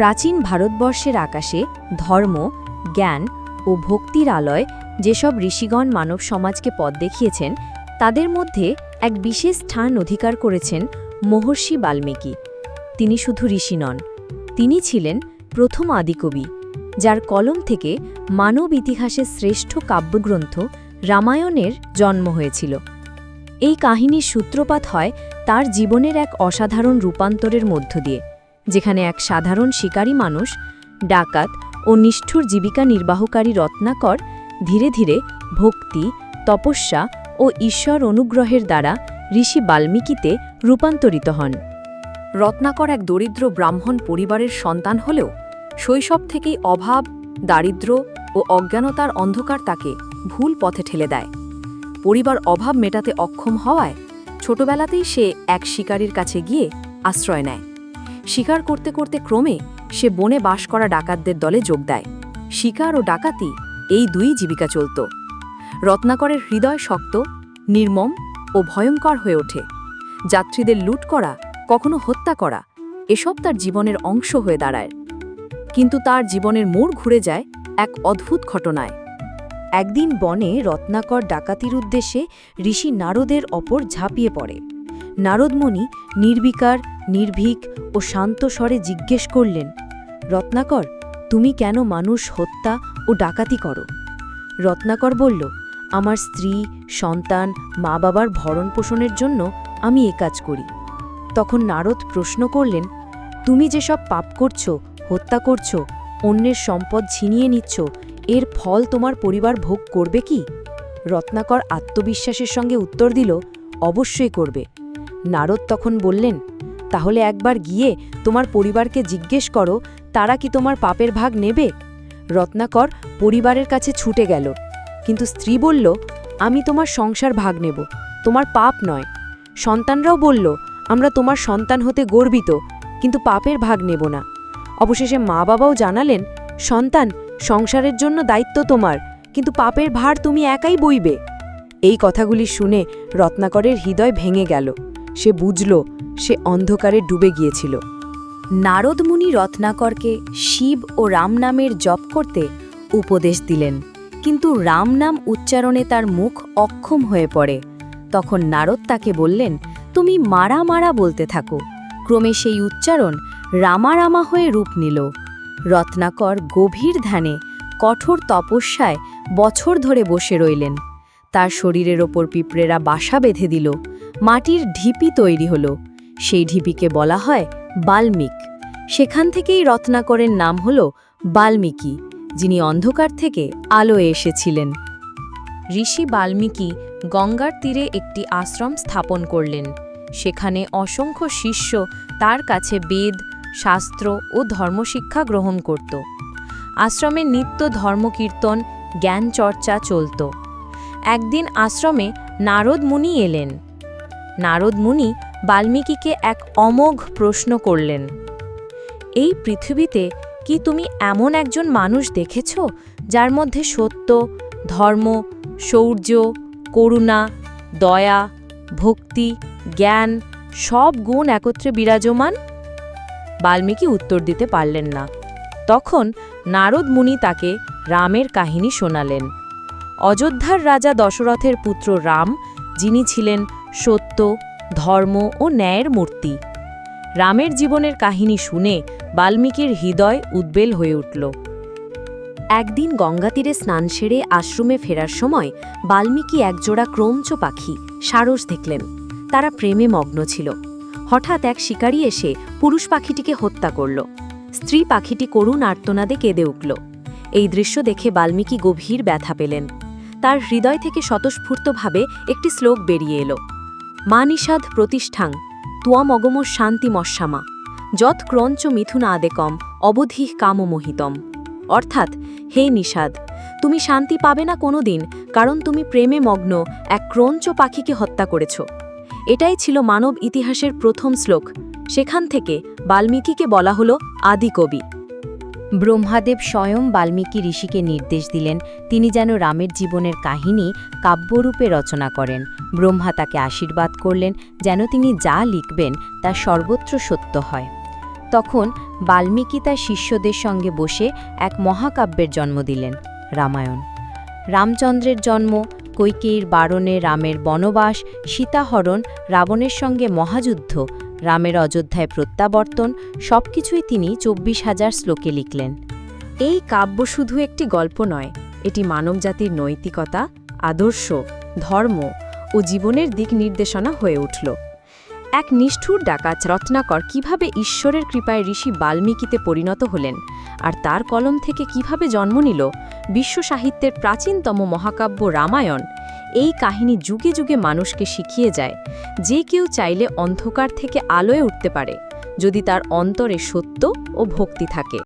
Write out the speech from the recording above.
প্রাচীন ভারতবর্ষের আকাশে ধর্ম, জ্ঞান ও ভক্তির আলয় যেসব ঋষিগণ মানব সমাজকে পথ দেখিয়েছেন, তাদের মধ্যে এক বিশেষ স্থান অধিকার করেছেন মহর্ষি বাল্মীকি। তিনি শুধু ঋষি নন, তিনি ছিলেন প্রথম আদিকবি, যার কলম থেকে মানব ইতিহাসের শ্রেষ্ঠ কাব্যগ্রন্থ রামায়ণের জন্ম হয়েছিল। এই কাহিনীর সূত্রপাত হয় তার জীবনের এক অসাধারণ রূপান্তরের মধ্য দিয়ে। যেখানে এক সাধারণ শিকারী মানুষ, ডাকাত ও নিষ্ঠুর জীবিকা নির্বাহকারী রত্নাকর ধীরে ধীরে ভক্তি, তপস্যা ও ঈশ্বর অনুগ্রহের দ্বারা ঋষি বাল্মীকিতে রূপান্তরিত হন। রত্নাকর এক দরিদ্র ব্রাহ্মণ পরিবারের সন্তান হলেও শৈশব থেকেই অভাব, দারিদ্র ও অজ্ঞানতার অন্ধকার তাকে ভুল পথে ঠেলে দেয়। পরিবার অভাব মেটাতে অক্ষম হওয়ায় ছোটবেলাতেই সে এক শিকারীর কাছে গিয়ে আশ্রয় নেয়। শিকার করতে করতে ক্রমে সে বনে বাস করা ডাকাতদের দলে যোগ দেয়। শিকার ও ডাকাতি এই দুই জীবিকা চলত। রত্নাকরের হৃদয় শক্ত, নির্মম ও ভয়ঙ্কর হয়ে ওঠে। যাত্রীদের লুট করা, কখনো হত্যা করা, এসব তার জীবনের অংশ হয়ে দাঁড়ায়। কিন্তু তার জীবনের মোড় ঘুরে যায় এক অদ্ভুত ঘটনায়। একদিন বনে রত্নাকর ডাকাতির উদ্দেশ্যে ঋষি নারদের অপর ঝাঁপিয়ে পড়ে। নারদমণি নির্বিকার নির্ভীক ও শান্ত স্বরে জিজ্ঞেস করলেন, রত্নাকর, তুমি কেন মানুষ হত্যা ও ডাকাতি করো? রত্নাকর বলল, আমার স্ত্রী, সন্তান মা বাবার ভরণ পোষণের জন্য আমি এ কাজ করি। তখন নারদ প্রশ্ন করলেন, তুমি যেসব পাপ করছ, হত্যা করছ, অন্যের সম্পদ ছিনিয়ে নিচ্ছ, এর ফল তোমার পরিবার ভোগ করবে কি? রত্নাকর আত্মবিশ্বাসের সঙ্গে উত্তর দিল, অবশ্যই করবে। নারদ তখন বললেন তাহলে একবার গিয়ে তোমার পরিবারকে জিজ্ঞেস করো, তারা কি তোমার পাপের ভাগ নেবে? রত্নাকর পরিবারের কাছে ছুটে গেল, কিন্তু স্ত্রী বলল, আমি তোমার সংসার ভাগ নেব, তোমার পাপ নয়। সন্তানরাও বলল, আমরা তোমার সন্তান হতে গর্বিত, কিন্তু পাপের ভাগ নেব না। অবশেষে মা বাবাও জানালেন, সন্তান, সংসারের জন্য দায়িত্ব তোমার, কিন্তু পাপের ভার তুমি একাই বইবে। এই কথাগুলি শুনে রত্নাকরের হৃদয় ভেঙে গেল। সে বুঝল সে অন্ধকারে ডুবে গিয়েছিল। নারদমুনি রত্নাকরকে শিব ও রাম নামের জপ করতে উপদেশ দিলেন। কিন্তু রাম নাম উচ্চারণে তার মুখ অক্ষম হয়ে পড়ে। তখন নারদ তাকে বললেন, তুমি মারা মারা বলতে থাকো। ক্রমে সেই উচ্চারণ রামা রামা হয়ে রূপ নিল। রত্নাকর গভীর ধ্যানে কঠোর তপস্যায় বছর ধরে বসে রইলেন। তার শরীরের ওপর পিঁপড়েরা বাসা বেঁধে দিল। মাটির ঢিপি তৈরি হল। সেই ঢিপিকে বলা হয় বাল্মিক। সেখান থেকেই রত্নাকরের নাম হল বাল্মীকি, যিনি অন্ধকার থেকে আলোয় এসেছিলেন। ঋষি বাল্মীকি গঙ্গার তীরে একটি আশ্রম স্থাপন করলেন। সেখানে অসংখ্য শিষ্য তার কাছে বেদ, শাস্ত্র ও ধর্মশিক্ষা গ্রহণ করত। আশ্রমে নিত্য ধর্মকীর্তন জ্ঞান চর্চা চলত। একদিন আশ্রমে নারদ মুনি এলেন। নারদ মুনি বাল্মীকিকে এক অমোঘ প্রশ্ন করলেন, এই পৃথিবীতে কি তুমি এমন একজন মানুষ দেখেছ যার মধ্যে সত্য, ধর্ম, শৌর্য, করুণা, দয়া, ভক্তি, জ্ঞান সব গুণ একত্রে বিরাজমান? বাল্মীকি উত্তর দিতে পারলেন না। তখন নারদ মুনি তাকে রামের কাহিনী শোনালেন। অযোধ্যার রাজা দশরথের পুত্র রাম, যিনি ছিলেন সত্য ধর্ম ও ন্যায়ের মূর্তি। রামের জীবনের কাহিনী শুনে বাল্মীকির হৃদয় উদ্বেল হয়ে উঠল। একদিন গঙ্গাতীরে স্নান সেরে আশ্রমে ফেরার সময় বাল্মীকি একজোড়া ক্রৌঞ্চ পাখি, সারস দেখলেন। তারা প্রেমে মগ্ন ছিল। হঠাৎ এক শিকারী এসে পুরুষ পাখিটিকে হত্যা করল। স্ত্রী পাখিটি করুণ আর্তনাদে কেঁদে উঠল। এই দৃশ্য দেখে বাল্মীকি গভীর ব্যথা পেলেন। তার হৃদয় থেকে স্বতঃস্ফূর্তভাবে একটি শ্লোক বেরিয়ে এলো। মা নিষাদ প্রতিষ্ঠাং তুয়াম অগম শান্তি মশ্যামা যৎ ক্রঞ্চ মিথুন আদেকম অবধিহ কামমোহিতম অর্থাৎ, হে নিষাদ, তুমি শান্তি পাবে না কোনোদিন, কারণ তুমি প্রেমে মগ্ন এক ক্রঞ্চ পাখিকে হত্যা করেছ। এটাই ছিল মানব ইতিহাসের প্রথম শ্লোক। সেখান থেকে বাল্মীকিকে বলা হল আদিকবি। ব্রহ্মাদেব স্বয়ং বাল্মীকি ঋষিকে নির্দেশ দিলেন, তিনি যেন রামের জীবনের কাহিনী কাব্যরূপে রচনা করেন। ব্রহ্মা তাকে আশীর্বাদ করলেন, যেন তিনি যা লিখবেন তা সর্বত্র সত্য হয়। তখন বাল্মীকি তার শিষ্যদের সঙ্গে বসে এক মহাকাব্যের জন্ম দিলেন, রামায়ণ। রামচন্দ্রের জন্ম, কৈকেয়ীর বারণে রামের বনবাস, সীতাহরণ, রাবণের সঙ্গে মহাযুদ্ধ রামের অযোধ্যায় প্রত্যাবর্তন, সবকিছুই তিনি চব্বিশ হাজার শ্লোকে লিখলেন। এই কাব্য শুধু একটি গল্প নয়, এটি মানবজাতির নৈতিকতা, আদর্শ, ধর্ম ও জীবনের দিক নির্দেশনা হয়ে উঠল। এক নিষ্ঠুর ডাকাত রত্নাকর কীভাবে ঈশ্বরের কৃপায় ঋষি বাল্মীকিতে পরিণত হলেন আর তার কলম থেকে কীভাবে জন্ম নিল, বিশ্ব সাহিত্যের প্রাচীনতম মহাকাব্য রামায়ণ এই কাহিনী যুগে যুগে মানুষকে শিখিয়ে যায় যে কেউ চাইলে অন্ধকার থেকে আলোয় উঠতে পারে যদি তার অন্তরে সত্য ও ভক্তি থাকে।